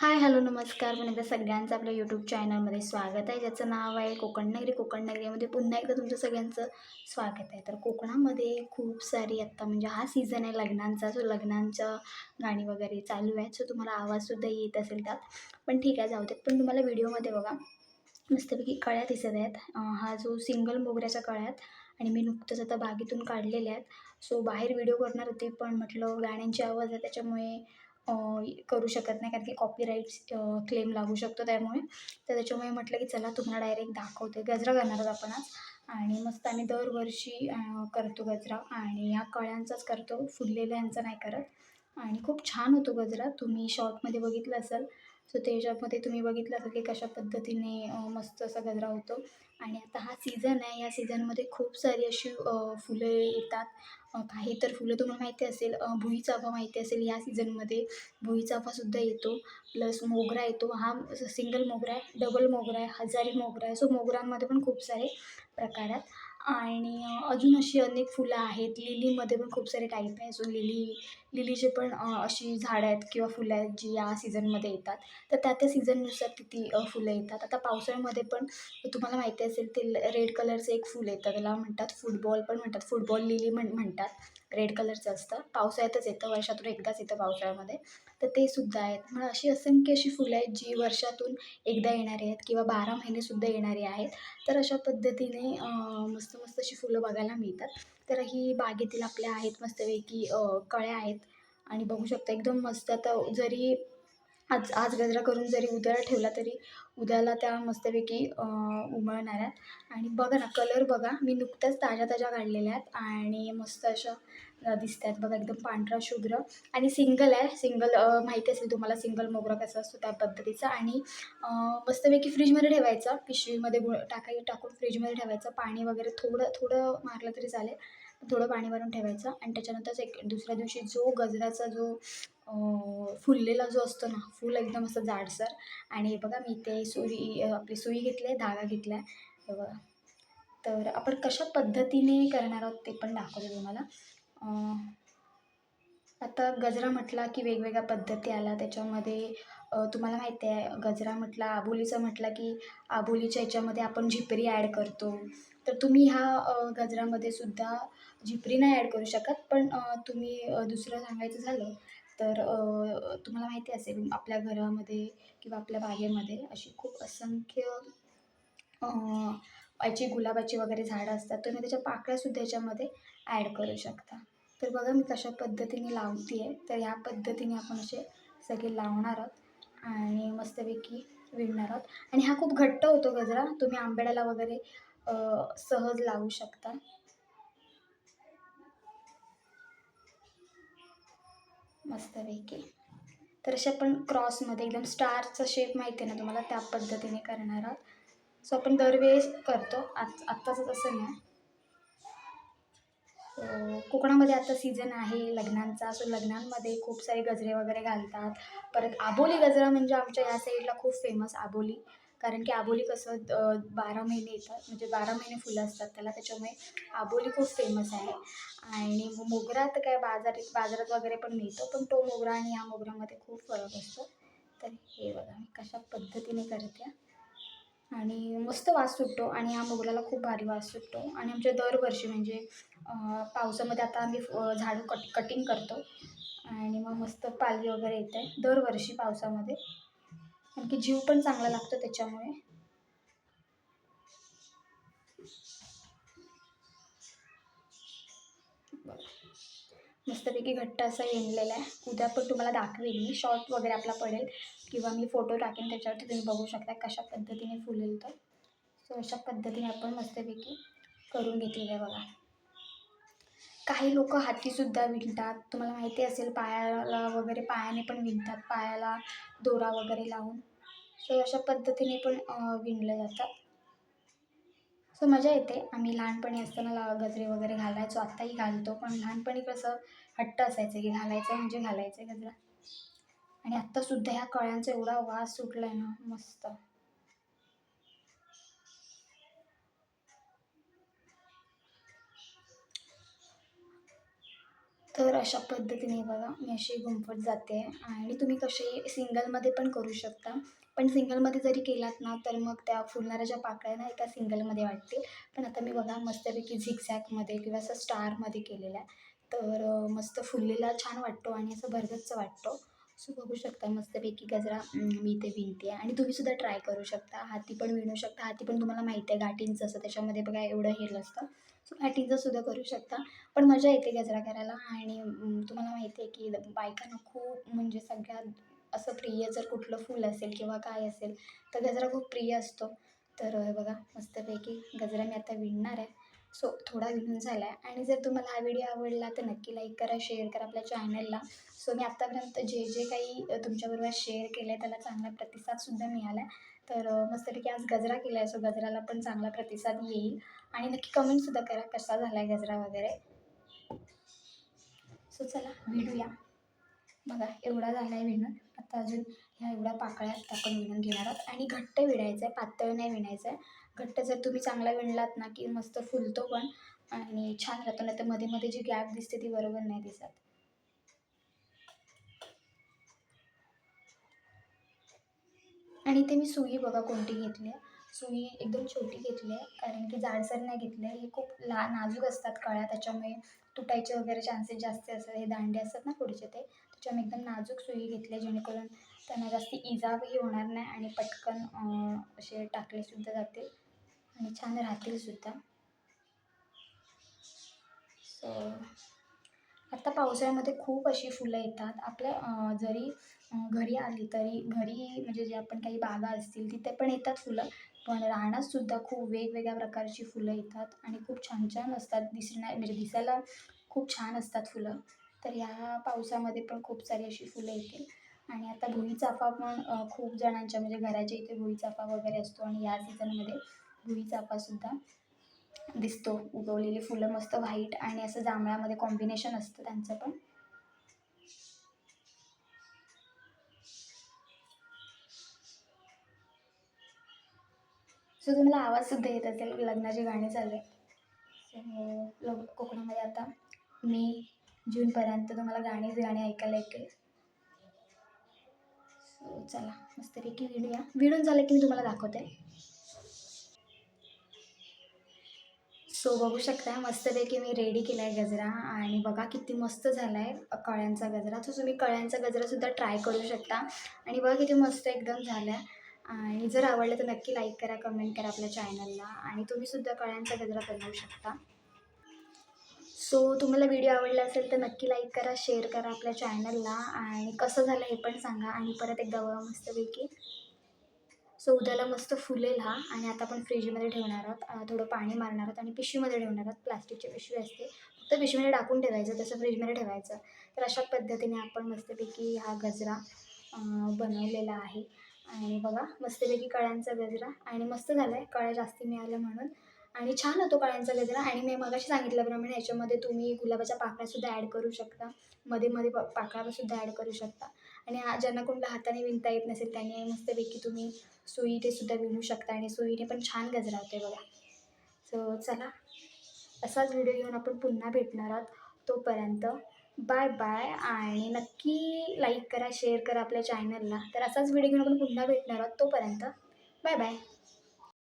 Hi hello नमस्कार. पण एकदा सगळ्यांचं आपल्या यूट्यूब चॅनलमध्ये स्वागत आहे. ज्याचं नाव आहे कोकण नगरी कोकण नगरीमध्ये पुन्हा एकदा तुमचं सगळ्यांचं स्वागत आहे. तर कोकणामध्ये खूप सारी आत्ता म्हणजे हा सीझन आहे लग्नांचा. सो लग्नांच्या गाणी वगैरे चालू आहेत. सो तुम्हाला आवाजसुद्धा येत असेल त्यात. पण ठीक आहे जाऊ देत. पण तुम्हाला व्हिडिओमध्ये बघा मस्तपैकी कळ्या दिसत आहेत. हा जो सिंगल मोगऱ्याच्या कळ्यात आणि मी नुकतंच आता बागेतून काढलेल्या आहेत. सो बाहेर व्हिडिओ करणार होते पण म्हटलं गाण्यांची आवाज आहे त्याच्यामुळे करू शकत नाही कारण की कॉपीराईट्स क्लेम लागू शकतो त्यामुळे. तर त्याच्यामुळे म्हटलं की चला तुम्हाला डायरेक्ट दाखवते गजरा करणार आपण आज. आणि मस्त आम्ही दरवर्षी करतो गजरा. आणि या कळ्यांचाच करतो. फुललेल्यांचा नाही करत. आणि खूप छान होतो गजरा. तुम्ही शॉर्टमध्ये बघितलं असेल. सो त्याच्यामध्ये तुम्ही बघितलं असेल की कशा पद्धतीने मस्त असा गजरा होतो. आणि आता हा सीझन आहे. या सीझनमध्ये खूप सारी अशी फुलं येतात. काही तर फुलं तुम्हाला माहिती असेल. भुई चाफा माहिती असेल या सीझनमध्ये भुई चाफासुद्धा येतो. प्लस मोगरा येतो. हा सिंगल मोगरा आहे. डबल मोगरा आहे. हजारी मोगरा आहे. सो मोगऱ्यांमध्ये पण खूप सारे प्रकार आहेत. आणि अजून अशी अनेक फुलं आहेत. लिलीमध्ये पण खूप सारे टाईप आहे. सो लिली लिलीचे पण अशी झाडं आहेत किंवा फुलं आहेत जी या सीझनमध्ये येतात. तर त्या त्या सीझननुसार किती फुलं येतात. आता पावसाळ्यामध्ये पण तुम्हाला माहिती असेल ते रेड कलरचं एक फुल येतं त्याला म्हणतात फुटबॉल पण म्हणतात फुटबॉल लिली म्हण म्हणतात. रेड कलरचं असतं. पावसाळ्यातच येतं वर्षातून एकदाच येतं पावसाळ्यामध्ये. तर ते सुद्धा आहेत. मग अशी असंख्य अशी फुलं आहेत जी वर्षातून एकदा येणारी आहेत किंवा बारा महिनेसुद्धा येणारी आहेत. तर अशा पद्धतीने मस्त मस्त अशी फुलं बघायला मिळतात. तर ही बागेतील आपल्या आहेत मस्तपैकी कळ्या आहेत. आणि बघू शकता एकदम मस्त. आता जरी आज आज गजरा करून जरी उद्याला ठेवला तरी उद्याला त्या मस्तपैकी उमळणार आहेत. आणि बघा ना कलर बघा. मी नुकत्याच ताज्या ताज्या काढलेल्या आहेत आणि मस्त अशा दिसत आहेत. बघा एकदम पांढरा शुभ्र आणि सिंगल आहे. सिंगल माहिती असेल तुम्हाला सिंगल मोगरा कसा असतो त्या पद्धतीचा. आणि मस्तपैकी फ्रीजमध्ये ठेवायचा. पिशवीमध्ये गुळ टाकाय टाकून फ्रीजमध्ये ठेवायचं. पाणी वगैरे थोडं थोडं मारलं तरी चालेल. थोडं पाणी भरून ठेवायचं. आणि त्याच्यानंतरच एक दुसऱ्या दिवशी जो गजराचा जो फुललेला जो असतो ना फुल एकदम असं जाडसर. आणि बघा मी ते सुई आपली सुई घेतली आहे धागा घेतला आहे बघा. तर आपण कशा पद्धतीने करणार आहोत ते पण दाखवते तुम्हाला. आता गजरा म्हटला की वेगवेगळ्या पद्धती आल्या. त्याच्यामध्ये तुम्हाला माहिती आहे गजरा म्हटला आबोलीचं म्हटलं की आबोलीच्या ह्याच्यामध्ये आपण झिपरी ॲड करतो. तर तुम्ही ह्या गजरामध्ये सुद्धा झिपरी नाही ॲड करू शकत. पण तुम्ही दुसरं सांगायचं झालं तर तुम्हाला माहिती असेल आपल्या घरामध्ये किंवा आपल्या बागेमध्ये अशी खूप असंख्य याची गुलाबाची वगैरे झाडं असतात तुम्ही त्याच्या पाकळ्यासुद्धा याच्यामध्ये ॲड करू शकता. तर बघा मी कशा पद्धतीने लावते आहे तर ह्या पद्धतीने आपण असे सगळे लावणार आहोत आणि मस्तपैकी विणणार आहोत. आणि हा खूप घट्ट होतो गजरा. तुम्ही आंबेड्याला वगैरे सहज लावू शकता. मस्तपैकी. तर असे आपण क्रॉसमध्ये एकदम स्टारचा शेप माहिती आहे ना तुम्हाला त्या पद्धतीने करणार आहोत. सो आपण दरवेळेस करतो. आज आत्ताचं तसं नाही. कोकणामध्ये आता सीझन आहे लग्नांचा. सो लग्नांमध्ये खूप सारे गजरे वगैरे घालतात. परत आबोली गजरा म्हणजे आमच्या या साईडला खूप फेमस आबोली. कारण की आबोली कसं बारा महिने येतात म्हणजे बारा महिने फुलं असतात त्याला त्याच्यामुळे आबोली खूप फेमस आहे. आणि मोगरा तर काय बाजार बाजारात वगैरे पण मिळतो पण तो मोगरा आणि ह्या मोगऱ्यामध्ये खूप फरक असतो. तर हे बघा मी कशा पद्धतीने करते. आणि मस्त वास सुटतो आणि ह्या मोगऱ्याला खूप भारी वास सुटतो. आणि आमच्या दरवर्षी म्हणजे पावसामध्ये आता आम्ही झाडू कट कटिंग करतो. आणि मग मस्त पालवी वगैरे येते दरवर्षी पावसामध्ये. आणखी जीव पण चांगला लागतो त्याच्यामुळे. मस्तपैकी घट्ट असा विणलेला आहे. उद्या पण तुम्हाला दाखवेल मी. शॉर्ट वगैरे आपला पडेल किंवा मी फोटो टाकेन त्याच्यावरती. तुम्ही बघू शकता कशा पद्धतीने फुलेल तर सो अशा पद्धतीने आपण मस्तपैकी करून घेतलेलं आहे बघा. काही लोक हातीसुद्धा विणतात. तुम्हाला माहिती असेल पायाला वगैरे पायाने पण विणतात. पायाला दोरा वगैरे लावून. सो अशा पद्धतीने पण विणलं जातं. सो मजा येते. आम्ही लहानपणी असताना ला गजरे वगैरे घालायचो. आत्ताही घालतो. पण लहानपणी कसं हट्ट असायचं की घालायचं म्हणजे घालायचं गजरा. आणि आत्तासुद्धा ह्या कळ्यांचा एवढा वास सुटला आहे ना मस्त. तर अशा पद्धतीने बघा मी अशी गुंफत जाते आणि तुम्ही कसे सिंगलमध्ये पण करू शकता. पण सिंगलमध्ये जरी केलात ना तर मग त्या फुलणाऱ्या ज्या पाकळ्या ना एका सिंगलमध्ये वाटतील. पण आता मी बघा मस्तपैकी झिगझॅगमध्ये किंवा असं स्टारमध्ये केलेलं आहे तर मस्त फुललेला छान वाटतो आणि असं भरगच्च वाटतो. सो बघू शकता मस्तपैकी गजरा मी इथे विणते आहे आणि तुम्हीसुद्धा ट्राय करू शकता. हाती पण विणू शकता. हाती पण तुम्हाला माहिती आहे गाठींचं असं त्याच्यामध्ये बघा एवढं हेल असतं सो गाठींचं सुद्धा करू शकता. पण मजा येते गजरा करायला. आणि तुम्हाला माहिती आहे की बायकांना खूप म्हणजे सगळ्यात असं प्रिय जर कुठलं फूल असेल किंवा काय असेल तर गजरा खूप प्रिय असतो. तर बघा मस्तपैकी गजरा मी आता विणणार आहे. सो थोडा घेऊन झाला आहे आणि जर तुम्हाला हा व्हिडिओ आवडला तर नक्की लाईक करा शेअर करा आपल्या चॅनलला सो मी आत्तापर्यंत जे जे काही तुमच्याबरोबर शेअर केलं आहे त्याला चांगला प्रतिसादसुद्धा मिळाला आहे तर मस्तपैकी आज गजरा केला आहे सो गजराला पण चांगला प्रतिसाद येईल. आणि नक्की कमेंटसुद्धा करा कसा झाला आहे गजरा वगैरे. सो चला भेटूया. बघा एवढा झाला आहे विणून. आता अजून ह्या एवढ्या पाकळ्या आपण विणून घेणार आहोत. आणि घट्ट विणायचं आहे पातळ नाही विणायचं आहे. घट्ट जर तुम्ही चांगला विणलात ना की मस्त फुलतो पण आणि छान राहतो नाही तर मध्ये मध्ये जी गॅप दिसते ती बरोबर नाही दिसत. आणि ते मी सुई बघा कोणती घेतली आहे. सुई एकदम छोटी घेतली आहे कारण की जाडसर नाही घेतली आहे. हे खूप ला नाजूक असतात कळ्या त्याच्यामुळे तुटायचे वगैरे चान्सेस जास्त असतात. हे दांडे असतात ना पुढचे ते. त्याच्यामुळे एकदम नाजूक सुई घेतली आहे जेणेकरून त्यांना जास्त इजाही होणार नाही आणि पटकन असे टाकलेसुद्धा जातील आणि छान राहतील सुद्धा. सो आत्ता पावसाळ्यामध्ये खूप अशी फुलं येतात. आपल्या जरी घरी आली तरी घरी म्हणजे जे आपण काही बागा असतील तिथे पण येतात फुलं पण रानातसुद्धा खूप वेगवेगळ्या प्रकारची फुलं येतात आणि खूप छान छान असतात. दिसण्या म्हणजे दिसायला खूप छान असतात फुलं. तर ह्या पावसामध्ये पण खूप सारी अशी फुलं येतील. आणि आता भुईचाफा पण खूप जणांच्या म्हणजे घराच्या इथे भुईचाफा वगैरे असतो आणि या सीझनमध्ये भुईचाफासुद्धा दिसतो. उगवलेली फुलं मस्त व्हाईट आणि असं जांभळामध्ये कॉम्बिनेशन असतं त्यांचं पण. सो तुम्हाला आवाजसुद्धा येत असेल लग्नाची गाणी चालू आहेत. सो लग कोकणामध्ये आता मी जूनपर्यंत तुम्हाला गाणीच गाणी ऐकायला येतील. सो चला मस्तपैकी विणूया विणून झालं की मी तुम्हाला दाखवते. सो बघू शकता मस्तपैकी मी रेडी केला आहे गजरा आणि बघा किती मस्त झाला आहे कळ्यांचा गजरा. सो तुम्ही कळ्यांचा गजरासुद्धा ट्राय करू शकता. आणि बघा किती मस्त एकदम झाला आहे आणि जर आवडलं तर नक्की लाईक करा कमेंट करा आपल्या चॅनलला आणि तुम्हीसुद्धा कळ्यांचा गजरा बनवू शकता. सो तुम्हाला व्हिडिओ आवडला असेल तर नक्की लाईक करा शेअर करा आपल्या चॅनलला आणि कसं झालं हे पण सांगा आणि परत एकदा बघा मस्तपैकी. सो उद्याला मस्त फुलेल हा आणि आता आपण फ्रीजमध्ये ठेवणार आहोत. थोडं पाणी मारणार आहोत आणि पिशवीमध्ये ठेवणार आहोत. प्लास्टिकची पिशवी असते. फक्त पिशवीमध्ये टाकून ठेवायचं तसं फ्रीजमध्ये ठेवायचं. तर अशा पद्धतीने आपण मस्तपैकी हा गजरा बनवलेला आहे. आणि बघा मस्तपैकी कळ्यांचा गजरा आणि मस्त झाला आहे कळ्या जास्ती मिळाल्या म्हणून. आणि छान होतो कळ्यांचा गजरा आणि मी मगाशी सांगितल्याप्रमाणे याच्यामध्ये तुम्ही गुलाबाच्या पाकळ्यासुद्धा ॲड करू शकता. मध्ये मध्ये पाकळ्यासुद्धा ॲड करू शकता. आणि हा ज्यांना कोणाला हाताने विणता येत नसेल त्यांनी मस्तपैकी तुम्ही सुईने सुद्धा विणू शकता. आणि सुईने पण छान गजरा होते बघा. सो चला. असाच व्हिडिओ घेऊन आपण पुन्हा भेटणार आहोत तोपर्यंत. बाय बाय आणि नक्की लाईक करा शेअर करा आपल्या चॅनलला तर असाच व्हिडिओ घेऊन आपण पुन्हा भेटणार आहोत तोपर्यंत. Bye bye